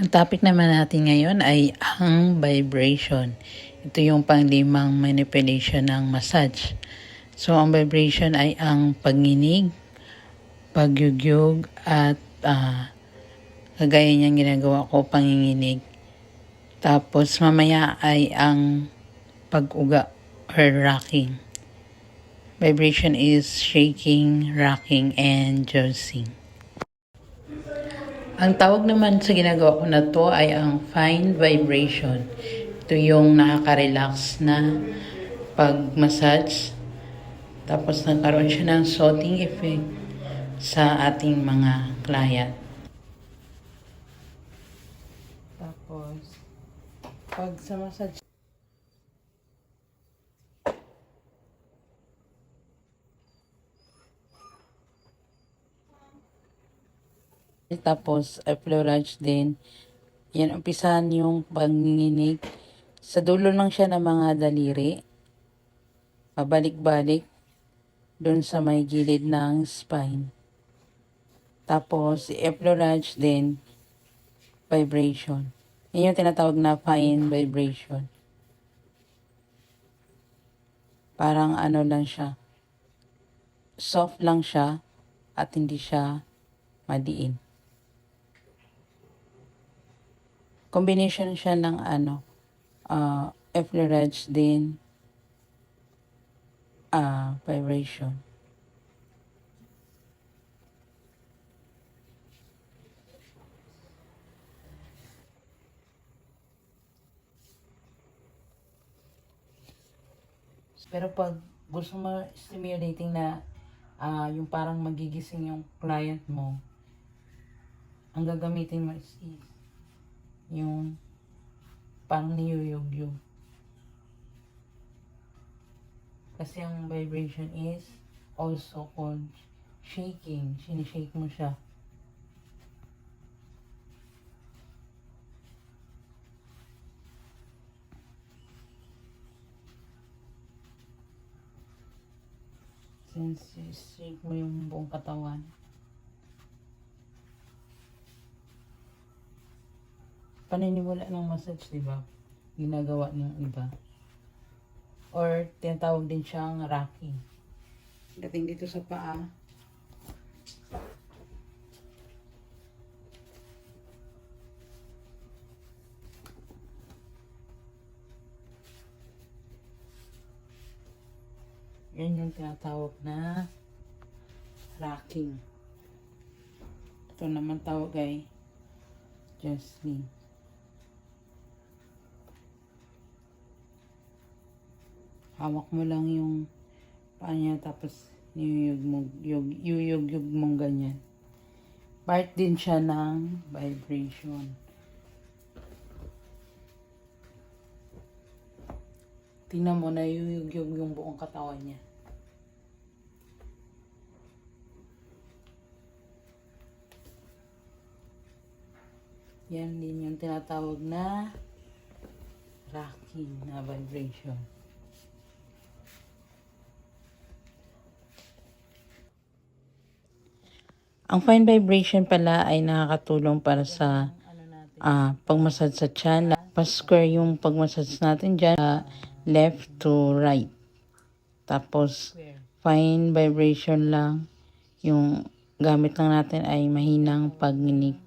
Ang topic naman natin ngayon ay ang vibration. Ito yung panglimang manipulation ng massage. So, ang vibration ay ang panginig, pagyugyog, at ah, kagaya niyang ginagawa ko, panginginig. Tapos, mamaya ay ang pag-uga or rocking. Vibration is shaking, rocking, and juicing. Ang tawag naman sa ginagawa ko na to ay ang fine vibration. Ito yung nakaka-relax na pag-massage. Tapos nagkaroon siya ng soothing effect sa ating mga client. Tapos, pag sa massage, Tapos, i-fluoride din. Yan, umpisahan yung panginginig. Sa dulo lang siya ng mga daliri. Pabalik-balik. Doon sa may gilid ng spine. Tapos, i-fluoride din. Vibration. Yan yung tinatawag na fine vibration. Parang ano lang siya. Soft lang siya at hindi siya madiin. Combination siya ng ano, uh, effleurage din, uh, vibration. Pero pag gusto mo stimulating na ah, yung parang magigising yung client mo, ang gagamitin mo is is yung pang niyuyug-yug. Kasi ang vibration is also called shaking. Sinishake mo siya. Since shake mo yung buong katawan. Paniniwala ng massage, di ba? Ginagawa ng iba. Or tinatawag din siyang rocking. Dating dito sa paa. Yan yung tinatawag na rocking. Ito naman tawag ay Jocelyn. Hawak mo lang yung paa niya tapos yuyug mo, yug, yuyug, yug mong ganyan. Part din siya ng vibration. Tingnan mo na yuyug yung buong katawan niya. Yan din yung tinatawag na rocking na vibration. Ang fine vibration pala ay nakakatulong para sa uh, pagmasad sa tiyan. Pa-square yung pagmasad natin dyan. Uh, left to right. Tapos, fine vibration lang. Yung gamit lang natin ay mahinang pagninig.